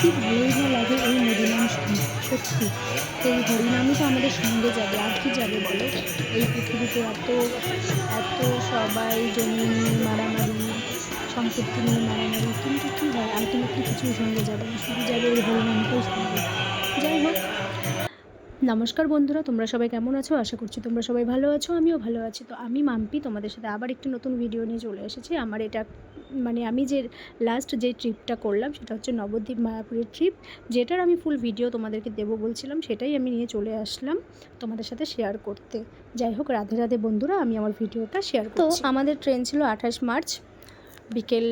কি ভালোই না লাগে এই শুনতে সত্যি। এই হরিনামই তো আমাদের সঙ্গে যাবে। আর কি যাবে বলো? এই পৃথিবীতে এত এত সবাই জমি নিয়ে মারামারি, সম্পত্তি নিয়ে মারামারি, কিন্তু কী হয়? আলটিমেটলি কিছুই সঙ্গে যাবে না। শুধু যাবে এই হরিনামটাই সঙ্গে। যাই হোক নমস্কার বন্ধুরা তোমরা সবাই কেমন আছো? আশা করছি তোমরা সবাই ভালো আছো আমিও ভালো আছি। তো আমি মাম্পি তোমাদের সাথে আবার একটি নতুন ভিডিও নিয়ে চলে এসেছি। আমার এটা মানে আমি যে লাস্ট যে ট্রিপটা করলাম সেটা হচ্ছে নবদ্বীপ মায়াপুরের ট্রিপ যেটার আমি ফুল ভিডিও তোমাদেরকে দেবো বলছিলাম সেটাই আমি নিয়ে চলে আসলাম তোমাদের সাথে শেয়ার করতে। যাই হোক রাধে রাধে বন্ধুরা আমি আমার ভিডিওটা শেয়ার তো আমাদের ট্রেন ছিল আঠাশ মার্চ বিকেল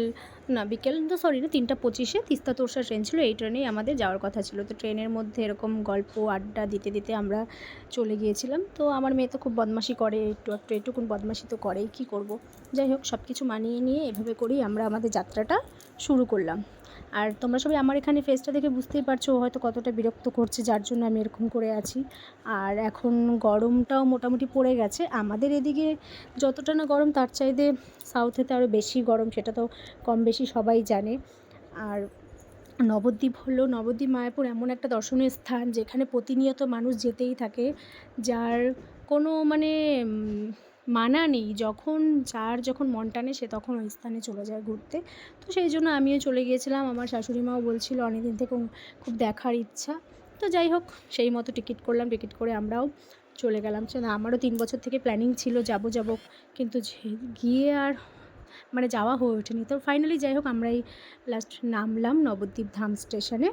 না, বিকেল তো সরি না, তিনটা পঁচিশে তিস্তা তোরসা ট্রেন ছিল, এই ট্রেনেই আমাদের যাওয়ার কথা ছিল। তো ট্রেনের মধ্যে এরকম গল্প, আড্ডা দিতে দিতে আমরা চলে গিয়েছিলাম। তো আমার মেয়ে তো খুব বদমাশি করে, একটু একটু, একটুকুন বদমাশি তো করেই, কী করব? যাই হোক সব কিছু মানিয়ে নিয়ে এভাবে করেই আমরা আমাদের যাত্রাটা শুরু করলাম। আর তোমরা সবাই আমার এখানে ফেসটা দেখে বুঝতেই পারছ হয়তো কতটা বিরক্ত করছে, যার জন্য আমি এরকম করে আছি। আর এখন গরমটাও মোটামুটি পড়ে গেছে। আমাদের এদিকে যতটা না গরম, তার চাইতে সাউথেতে আরও বেশি গরম, সেটা তো কম বেশি সবাই জানে। আর নবদ্বীপ হলো, নবদ্বীপ, মায়াপুর এমন একটা দর্শনীয় স্থান, যেখানে প্রতিনিয়ত মানুষ যেতেই থাকে, যার কোনো মানে মানা নেই। যখন যার যখন মন টানে, সে তখন ওই স্থানে চলে যায় ঘুরতে। তো সেই জন্য আমিও চলে গিয়েছিলাম। আমার শাশুড়ি মাও বলছিল, অনেকদিন থেকে খুব দেখার ইচ্ছা। তো যাই হোক, সেই মতো টিকিট করলাম। টিকিট করে আমরাও চলে গেলাম। সে আমারও তিন বছর থেকে প্ল্যানিং ছিল, যাব যাব। কিন্তু গিয়ে আর মানে যাওয়া হয়ে ওঠেনি। তো ফাইনালি যাই হোক, আমরাই লাস্ট নামলাম নবদ্বীপ ধাম স্টেশনে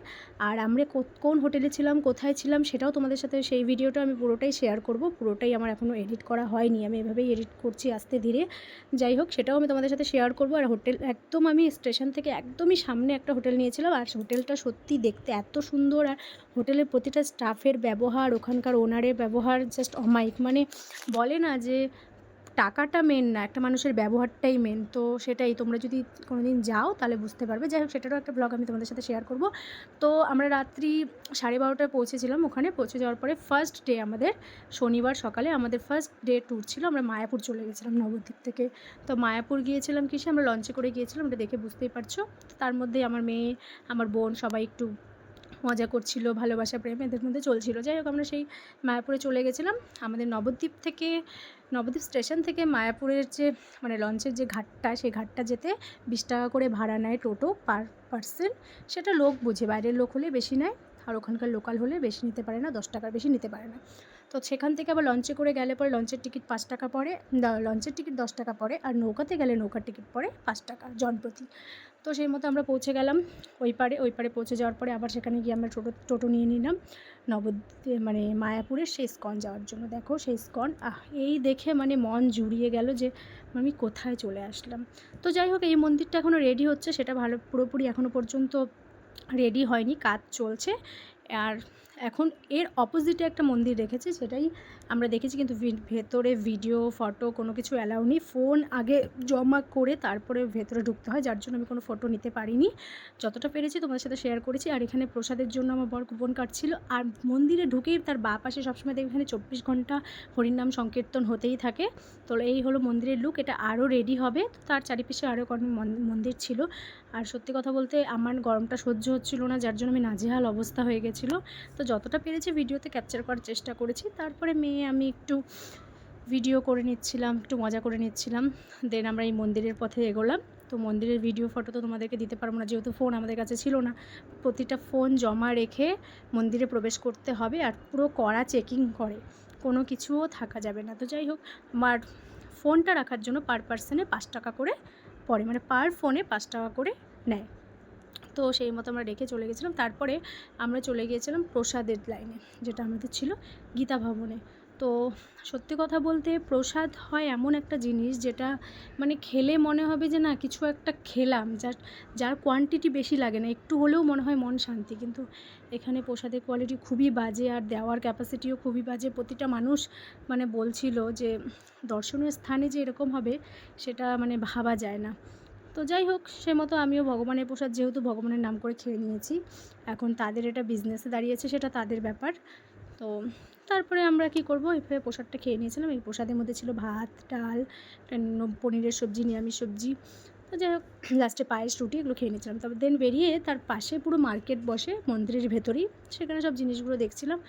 আর আমরা কোন হোটেলে ছিলাম, কোথায় ছিলাম সেটাও তোমাদের সাথে সেই ভিডিওটা আমি পুরোটাই শেয়ার করব। পুরোটাই আমার এখনও এডিট করা হয়নি। আমি এভাবেই এডিট করছি আস্তে ধীরে। যাই হোক, সেটাও আমি তোমাদের সাথে শেয়ার করব। আর হোটেল একদম আমি স্টেশন থেকে একদমই সামনে একটা হোটেল নিয়েছিলাম। আর হোটেলটা সত্যি দেখতে এত সুন্দর। আর হোটেলের প্রতিটা স্টাফের ব্যবহার, ওখানকার ওনারের ব্যবহার জাস্ট অমাইক মানে বলে না যে টাকাটা মেন না, একটা মানুষের ব্যবহারটাই মেন তো সেটাই, তোমরা যদি কোনো দিন যাও তাহলে বুঝতে পারবে। যাই হোক, সেটারও একটা ব্লগ আমি তোমাদের সাথে শেয়ার করব। তো আমরা রাত্রি সাড়ে বারোটায় পৌঁছেছিলাম ওখানে। পৌঁছে যাওয়ার পরে ফার্স্ট ডে আমাদের, শনিবার সকালে আমাদের ফার্স্ট ডে ট্যুর ছিল। আমরা মায়াপুর চলে গেছিলাম নবদ্বীপ থেকে। তো মায়াপুর গিয়েছিলাম কিসে? আমরা লঞ্চে করে গিয়েছিলাম, এটা দেখে বুঝতেই পারছ। তার মধ্যেই আমার মেয়ে, আমার বোন সবাই একটু মজা করছিল, ভালোবাসা, প্রেম এদের মধ্যে চলছিল। যাই হোক, আমরা সেই মায়াপুরে চলে গেছিলাম। আমাদের নবদ্বীপ থেকে, নবদ্বীপ স্টেশন থেকে মায়াপুরের যে মানে লঞ্চের যে ঘাটটা, সেই ঘাটটা যেতে বিশ টাকা করে ভাড়া নেয় টোটো পার পার্সন। সেটা লোক বুঝে, বাইরের লোক হলে বেশি নেয়, আর ওখানকার লোকাল হলে বেশি নিতে পারে না, দশ টাকার বেশি নিতে পারে না। তো সেখান থেকে আবার লঞ্চে করে গেলে পরে লঞ্চের টিকিট পাঁচ টাকা পড়ে লঞ্চের টিকিট দশ টাকা পড়ে, আর নৌকাতে গেলে নৌকার টিকিট পড়ে পাঁচ টাকা, জনপ্রতি। তো সেই মতো আমরা পৌঁছে গেলাম। ওই পারে ওই পারে পৌঁছে যাওয়ার পরে আবার সেখানে গিয়ে আমরা টোটো টোটো নিয়ে নিলাম। নব মানে মায়াপুরের সেই স্কন যাওয়ার জন্য। দেখো সেই স্কন আহ, এই দেখে মানে মন জুড়িয়ে গেল যে আমি কোথায় চলে আসলাম। তো যাই হোক, এই মন্দিরটা এখনও রেডি হচ্ছে, সেটা ভালো, পুরোপুরি এখনও পর্যন্ত রেডি হয়নি, কাজ চলছে। আর এখন এর অপোজিটে একটা মন্দির রেখেছে, সেটাই আমরা দেখেছি কিন্তু ভেতরে ভিডিও ফটো কোনো কিছু অ্যালাউ নেই। ফোন আগে জমা করে তারপরে ভেতরে ঢুকতে হয়, যার জন্য আমি কোনো ফটো নিতে পারিনি। যতটা পেরেছি তোমাদের সাথে শেয়ার করেছি, আর এখানে প্রসাদের জন্য আমার বর কুপন কাটছিল আর মন্দিরে ঢুকেই তার বা পাশে সবসময় দেখবে এখানে চব্বিশ ঘণ্টা হরিনাম সংকীর্তন হতেই থাকে। তো এই হলো মন্দিরের লুক এটা আরও রেডি হবে। তো তার চারিপাশে আরও মন- মন্দির ছিল। আর সত্যি কথা বলতে আমার গরমটা সহ্য হচ্ছিল না, যার জন্য আমি নাজেহাল অবস্থা হয়ে গেছিল। তো যতটা পেরেছি ভিডিওতে ক্যাপচার করার চেষ্টা করেছি। তারপরে মেয়ে আমি একটু ভিডিও করে নিচ্ছিলাম, একটু মজা করে নিচ্ছিলাম। দেন আমরা এই মন্দিরের পথে এগোলাম। তো মন্দিরের ভিডিও ফটো তো তোমাদেরকে দিতে পারব না, যেহেতু ফোন আমাদের কাছে ছিল না। প্রতিটা ফোন জমা রেখে মন্দিরে প্রবেশ করতে হবে আর পুরো কড়া চেকিং করে। কোনো কিছুও থাকা যাবে না। তো যাই হোক, আমার ফোনটা রাখার জন্য পার পার্সনে পাঁচ টাকা করে পড়ে। মানে পার ফোনে পাঁচ টাকা করে নেয়। তো সেই মতো আমরা রেখে চলে গেছিলাম। তারপরে আমরা চলে গিয়েছিলাম প্রসাদের লাইনে, যেটা আমাদের ছিল গীতা ভবনে। তো সত্যি কথা বলতে প্রসাদ হয় এমন একটা জিনিস যেটা মানে খেলে মনে হবে যে না, কিছু একটা খেলাম, যার যার কোয়ান্টিটি বেশি লাগে না। একটু হলেও মনে হয় মন শান্তি, কিন্তু এখানে প্রসাদের কোয়ালিটি খুবই বাজে আর দেওয়ার ক্যাপাসিটিও খুবই বাজে। প্রতিটা মানুষ মানে বলছিল যে দর্শনীয় স্থানে যে এরকম হবে, সেটা মানে ভাবা যায় না। তো যাই হোক, সে মতো আমিও ভগবানের প্রসাদ যেহেতু ভগবানের নাম করে খেয়ে নিয়েছি, এখন তাদের এটা বিজনেসে দাঁড়িয়েছে সেটা তাদের ব্যাপার। তো তারপরে আমরা কি করব? এইভাবে প্রসাদটা খেয়ে নিয়েছিলাম। এই প্রসাদের মধ্যে ছিল ভাত, ডাল পনিরের সবজি, নিরামিষ সবজি। তো যাই হোক লাস্টে পায়েস, রুটি এগুলো খেয়ে নিয়েছিলাম। তারপর দেন বেরিয়ে তার পাশে পুরো মার্কেট বসে মন্দিরের ভেতরেই। সেখানে সব জিনিসগুলো দেখছিলাম।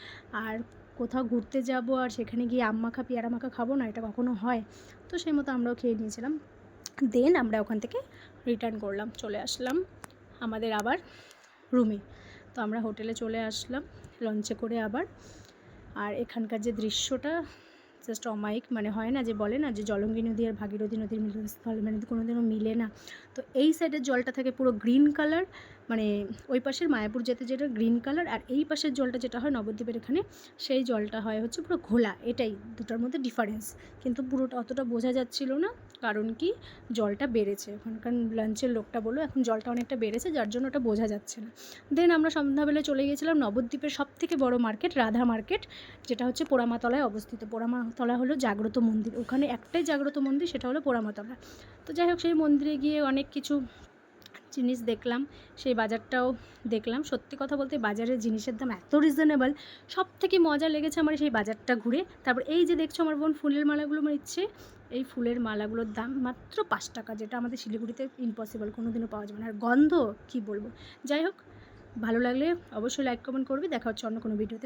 আর কোথাও ঘুরতে যাব আর সেখানে গিয়ে আম মাখা, পেয়ারা মাখা খাব না, এটা কখনো হয়। তো সেই মতো আমরাও খেয়ে নিয়েছিলাম। দেন আমরা ওখান থেকে রিটার্ন করলাম, চলে আসলাম আমাদের আবার রুমে তো আমরা হোটেলে চলে আসলাম লঞ্চে করে আবার। আর এখানকার যে দৃশ্যটা জাস্ট অমায়িক মানে হয় না যে বলে না যে জলঙ্গি নদী আর ভাগীরথী নদীর মিলনস্থল মানে কোনোদিনও মিলে না। তো এই সাইডের জলটা থাকে পুরো গ্রিন কালার মানে ওই পাশের মায়াপুর যেতে যেটা গ্রিন কালার আর এই পাশের জলটা যেটা হয় নবদ্বীপের এখানে, সেই জলটা হয় হচ্ছে পুরো ঘোলা, এটাই দুটার মধ্যে ডিফারেন্স কিন্তু পুরোটা অতটা বোঝা যাচ্ছিল না, কারণ কি জলটা বেড়েছে। ওখানকার লাঞ্চের লোকটা বলল, এখন জলটা অনেকটা বেড়েছে, যার জন্য ওটা বোঝা যাচ্ছে না। দেন আমরা সন্ধ্যাবেলা চলে গিয়েছিলাম নবদ্বীপের সব থেকে বড় মার্কেট রাধা মার্কেট যেটা হচ্ছে পোড়ামাতলায় অবস্থিত। পোড়ামাতলা হলো জাগ্রত মন্দির। ওখানে একটাই জাগ্রত মন্দির, সেটা হলো পোড়ামাতলা। তো যাই হোক, সেই মন্দিরে গিয়ে অনেক কিছু জিনিস দেখলাম, সেই বাজারটাও দেখলাম। সত্যি কথা বলতে বাজারের জিনিসের দাম এত রিজনেবল সব থেকে মজা লেগেছে আমার সেই বাজারটা ঘুরে। তারপর এই যে দেখছ আমার বোন, ফুলের মালাগুলো আমার ইচ্ছে, এই ফুলের মালাগুলোর দাম মাত্র পাঁচ টাকা, যেটা আমাদের শিলিগুড়িতে ইম্পসিবল কোনো দিনও পাওয়া যাবে না। আর গন্ধ, কী বলব? যাই হোক, ভালো লাগলে অবশ্যই লাইক কমেন্ট করবি। দেখা হচ্ছে অন্য কোনো ভিডিওতে